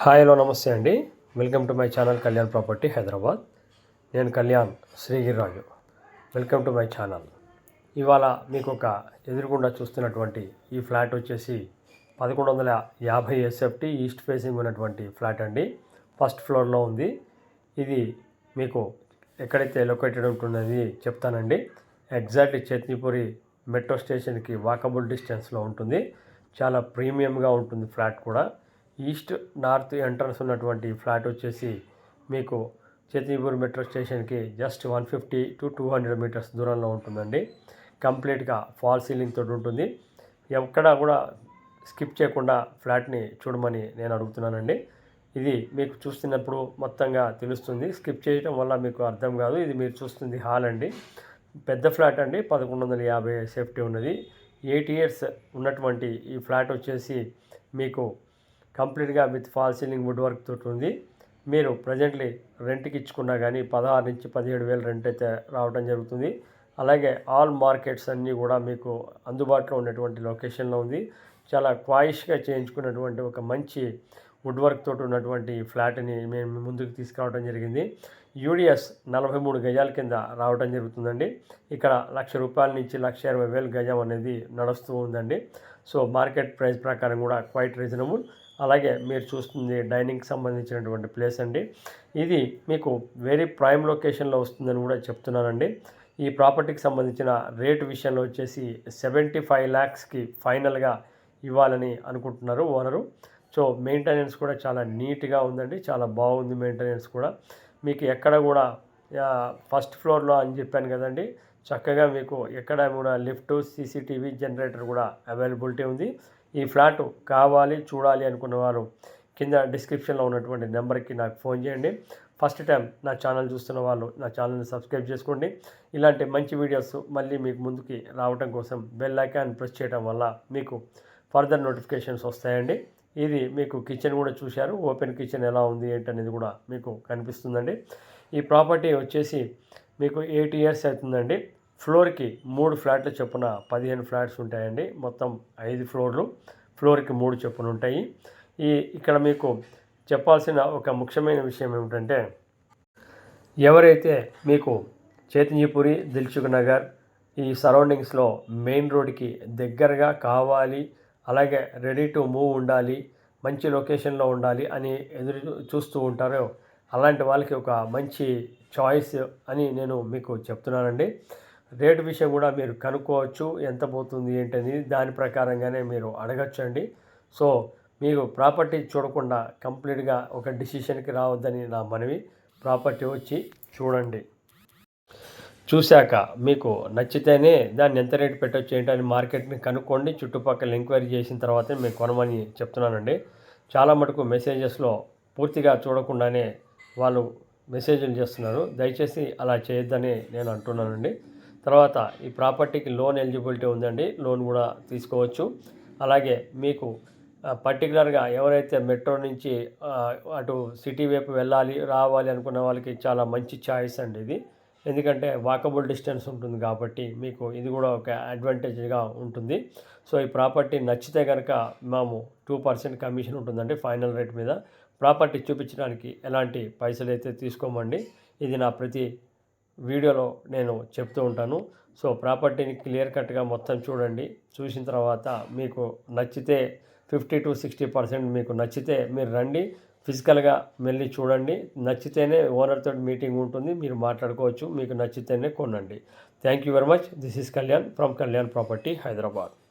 Hi hello నమస్తే అండి. Welcome to my channel Kalyan property Hyderabad. నేను Kalyan Srigiriraju. Welcome to my channel. ఇవాళ మీకు ఒక ఎదురుగుండా చూస్తున్నటువంటి ఈ ఫ్లాట్ వచ్చేసి పదకొండు వందల యాభై ఎస్ఎఫ్టీ ఈస్ట్ ఫేసింగ్ ఉన్నటువంటి ఫ్లాట్ అండి. ఫస్ట్ ఫ్లోర్లో ఉంది. ఇది మీకు ఎక్కడైతే లొకేటెడ్ ఉంటుందని చెప్తానండి. ఎగ్జాక్ట్ చేత్నిపురి మెట్రో స్టేషన్కి వాకబుల్ డిస్టెన్స్లో ఉంటుంది. చాలా ప్రీమియంగా ఉంటుంది ఫ్లాట్ కూడా. ఈస్ట్ నార్త్ ఎంట్రన్స్ ఉన్నటువంటి ఫ్లాట్ వచ్చేసి మీకు చేతిపూర్ మెట్రో స్టేషన్కి just one fifty to two hundred metres దూరంలో ఉంటుందండి. కంప్లీట్గా ఫాల్ సీలింగ్ తోటి ఉంటుంది. ఎక్కడా కూడా స్కిప్ చేయకుండా ఫ్లాట్ని చూడమని నేను అడుగుతున్నానండి. ఇది మీకు చూస్తున్నప్పుడు మొత్తంగా తెలుస్తుంది. స్కిప్ చేయడం వల్ల మీకు అర్థం కాదు. ఇది మీరు చూస్తుంది హాల్ అండి. పెద్ద ఫ్లాట్ అండి. పదకొండు వందల యాభై సేఫ్టీ ఉన్నది. ఎయిట్ ఇయర్స్ ఉన్నటువంటి ఈ ఫ్లాట్ వచ్చేసి మీకు కంప్లీట్గా with fall ceiling wood work తోటి ఉంది. మీరు ప్రజెంట్లీ రెంట్కి ఇచ్చుకున్నా కానీ పదహారు నుంచి పదిహేడు వేలు రెంట్ అయితే రావడం జరుగుతుంది. అలాగే ఆల్ మార్కెట్స్ అన్నీ కూడా మీకు అందుబాటులో ఉన్నటువంటి లొకేషన్లో ఉంది. చాలా క్వాయిష్గా చేయించుకున్నటువంటి ఒక మంచి వుడ్ వర్క్ తోటి ఉన్నటువంటి ఫ్లాట్ని మేము ముందుకు తీసుకురావడం జరిగింది. యూడిఎస్ నలభై మూడు గజాల కింద రావడం జరుగుతుందండి. ఇక్కడ లక్ష రూపాయల నుంచి లక్ష ఇరవై వేలు గజం అనేది నడుస్తూ ఉందండి. సో మార్కెట్ ప్రైస్ ప్రకారం కూడా క్వైట్ రీజనబుల్. అలాగే మీరు చూస్తుంది డైనింగ్కి సంబంధించినటువంటి ప్లేస్ అండి. ఇది మీకు వెరీ ప్రైమ్ లొకేషన్లో వస్తుందని కూడా చెప్తున్నానండి. ఈ ప్రాపర్టీకి సంబంధించిన రేటు విషయంలో వచ్చేసి సెవెంటీ ఫైవ్ ల్యాక్స్కి ఫైనల్గా ఇవ్వాలని అనుకుంటున్నారు ఓనరు. సో మెయింటెనెన్స్ కూడా చాలా నీట్గా ఉందండి. చాలా బాగుంది మెయింటెనెన్స్ కూడా. మీకు ఎక్కడ కూడా ఫస్ట్ ఫ్లోర్లో అని చెప్పాను కదండి. చక్కగా మీకు ఎక్కడ కూడా లిఫ్ట్ సీసీటీవీ జనరేటర్ కూడా అవైలబిలిటీ ఉంది. ఈ ఫ్లాట్ కావాలి చూడాలి అనుకున్న వారు కింద డిస్క్రిప్షన్లో ఉన్నటువంటి నెంబర్కి నాకు ఫోన్ చేయండి. ఫస్ట్ టైం నా ఛానల్ చూస్తున్న వాళ్ళు నా ఛానల్ని సబ్స్క్రైబ్ చేసుకోండి. ఇలాంటి మంచి వీడియోస్ మళ్ళీ మీకు ముందుకి రావడం కోసం బెల్ ఐకాన్ ప్రెస్ చేయడం వల్ల మీకు ఫర్దర్ నోటిఫికేషన్స్ వస్తాయండి. ఇది మీకు కిచెన్ కూడా చూశారు. ఓపెన్ కిచెన్ ఎలా ఉంది ఏంటనేది కూడా మీకు కనిపిస్తుందండి. ఈ ప్రాపర్టీ వచ్చేసి మీకు ఎయిట్ ఇయర్స్ అవుతుందండి. ఫ్లోర్కి మూడు ఫ్లాట్లు చొప్పున పదిహేను ఫ్లాట్స్ ఉంటాయండి. మొత్తం ఐదు ఫ్లోర్లు. ఫ్లోర్కి మూడు చొప్పున ఉంటాయి. ఈ ఇక్కడ మీకు చెప్పాల్సిన ఒక ముఖ్యమైన విషయం ఏమిటంటే ఎవరైతే మీకు చైతన్యపురి దిల్చుక్ నగర్ ఈ సరౌండింగ్స్లో మెయిన్ రోడ్కి దగ్గరగా కావాలి అలాగే రెడీ టు మూవ్ ఉండాలి మంచి లొకేషన్లో ఉండాలి అని ఎదురు చూస్తూ ఉంటారో అలాంటి వాళ్ళకి ఒక మంచి చాయిస్ అని నేను మీకు చెప్తున్నానండి. రేటు విషయం కూడా మీరు కనుక్కోవచ్చు. ఎంత పోతుంది ఏంటని దాని ప్రకారంగానే మీరు అడగచ్చండి. సో మీకు ప్రాపర్టీ చూడకుండా కంప్లీట్గా ఒక డిసిషన్కి రావద్దని నా మనవి. ప్రాపర్టీ వచ్చి చూడండి. చూశాక మీకు నచ్చితేనే దాన్ని ఎంత రేటు పెట్టవచ్చు ఏంటని మార్కెట్ని కనుక్కోండి. చుట్టుపక్కల ఎంక్వైరీ చేసిన తర్వాతే మేము కొనమని చెప్తున్నానండి. చాలా మటుకు మెసేజెస్లో పూర్తిగా చూడకుండానే వాళ్ళు మెసేజ్లు చేస్తున్నారు. దయచేసి అలా చేయొద్దని నేను అంటున్నానండి. తర్వాత ఈ ప్రాపర్టీకి లోన్ ఎలిజిబిలిటీ ఉందండి లోన్ కూడా తీసుకోవచ్చు. అలాగే మీకు పర్టికులర్గా ఎవరైతే మెట్రో నుంచి అటు సిటీ వైపు వెళ్ళాలి రావాలి అనుకున్న వాళ్ళకి చాలా మంచి ఛాయిస్ అండి ఇది. ఎందుకంటే వాకబుల్ డిస్టెన్స్ ఉంటుంది కాబట్టి మీకు ఇది కూడా ఒక అడ్వాంటేజ్గా ఉంటుంది. సో ఈ ప్రాపర్టీ నచ్చితే కనుక మేము టూ పర్సెంట్ కమిషన్ ఉంటుందండి ఫైనల్ రేట్ మీద. ప్రాపర్టీ చూపించడానికి ఎలాంటి పైసలు అయితే తీసుకోమండి ఇది నా ప్రతి వీడియోలో నేను చెప్తూ ఉంటాను. సో ప్రాపర్టీని క్లియర్ కట్గా మొత్తం చూడండి. చూసిన తర్వాత మీకు నచ్చితే ఫిఫ్టీ టు సిక్స్టీ పర్సెంట్ మీకు నచ్చితే మీరు రండి. ఫిజికల్గా వెళ్ళి చూడండి. నచ్చితేనే ఓనర్తో మీటింగ్ ఉంటుంది. మీరు మాట్లాడుకోవచ్చు. మీకు నచ్చితేనే కొనండి. Thank you very much. This is Kalyan from Kalyan property Hyderabad.